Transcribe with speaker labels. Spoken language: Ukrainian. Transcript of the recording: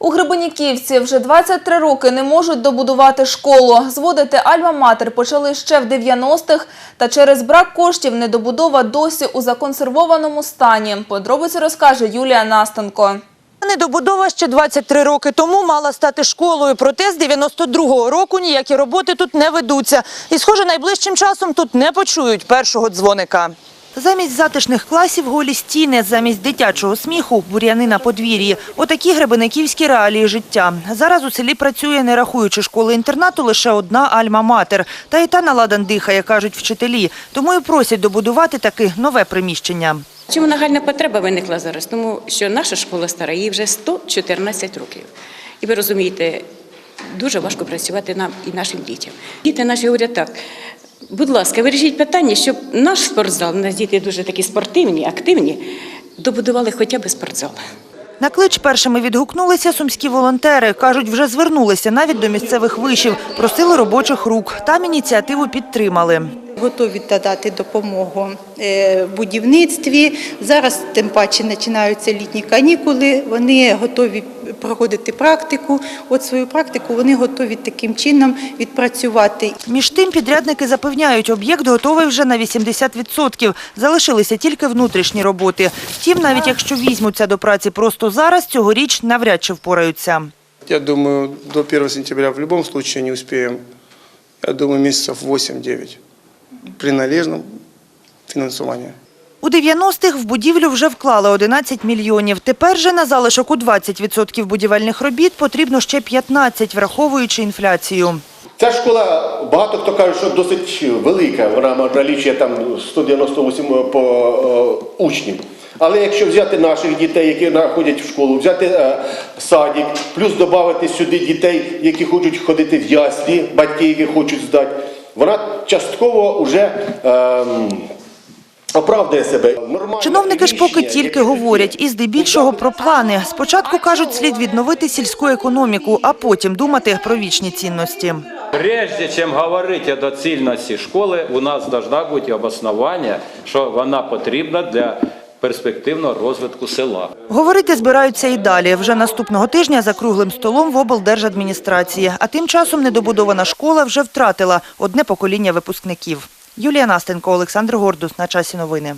Speaker 1: У Гребеніківці вже 23 роки не можуть добудувати школу. Зводити Альма-Матер почали ще в 90-х, та через брак коштів недобудова досі у законсервованому стані. Подробиці розкаже Юлія Настенко.
Speaker 2: Недобудова ще 23 роки тому мала стати школою, проте з 92-го року ніякі роботи тут не ведуться. І, схоже, найближчим часом тут не почують першого дзвоника. Замість затишних класів голі стіни, замість дитячого сміху – бур'яни на подвір'ї. Отакі гребениківські реалії життя. Зараз у селі працює, не рахуючи школи-інтернату, лише одна альма-матер. Та й та наладан дихає, кажуть вчителі. Тому і просять добудувати таки нове приміщення.
Speaker 3: Чому нагальна потреба виникла зараз? Тому що наша школа стара, їй вже 114 років. І ви розумієте, дуже важко працювати нам і нашим дітям. Діти наші говорять так. Будь ласка, вирішіть питання, щоб наш спортзал, у нас діти дуже такі спортивні, активні, добудували хоча б спортзал.
Speaker 2: На клич першими відгукнулися сумські волонтери. Кажуть, вже звернулися навіть до місцевих вишів, просили робочих рук. Там ініціативу підтримали.
Speaker 4: Готові дати допомогу е, в будівництві. Зараз тим паче починаються літні канікули. Вони готові проходити практику. От свою практику вони готові таким чином відпрацювати.
Speaker 2: Між тим підрядники запевняють, об'єкт готовий вже на 80%. Залишилися тільки внутрішні роботи. Втім, навіть якщо візьмуться до праці просто зараз, цьогоріч навряд чи впораються.
Speaker 5: Я думаю, до 1 сентября в любом случае не успеем. Я думаю, месяцев 8-9 при належном финансировании.
Speaker 2: У 90-х в будівлю вже вклали 11 мільйонів. Тепер же на залишок у 20% будівельних робіт потрібно ще 15, враховуючи інфляцію.
Speaker 6: Ця школа, багато хто каже, що досить велика, вона налічує там 198 по е, учнів. Але якщо взяти наших дітей, які ходять в школу, взяти е, садик, плюс додати сюди дітей, які хочуть ходити в яслі, батьки, які хочуть здати, вона частково вже ем, оправдує себе. Нормальне
Speaker 2: Чиновники ж поки тільки говорять, і здебільшого про плани. Спочатку кажуть, слід відновити сільську економіку, а потім думати про вічні цінності.
Speaker 7: Прежде чем говорить о доцільності школи, у нас должна бути обоснування, що вона потрібна для перспективного розвитку села.
Speaker 2: Говорити збираються і далі. Вже наступного тижня за круглим столом в облдержадміністрації. А тим часом недобудована школа вже втратила одне покоління випускників. Юлія Настенко, Олександр Гордус. На часі новини.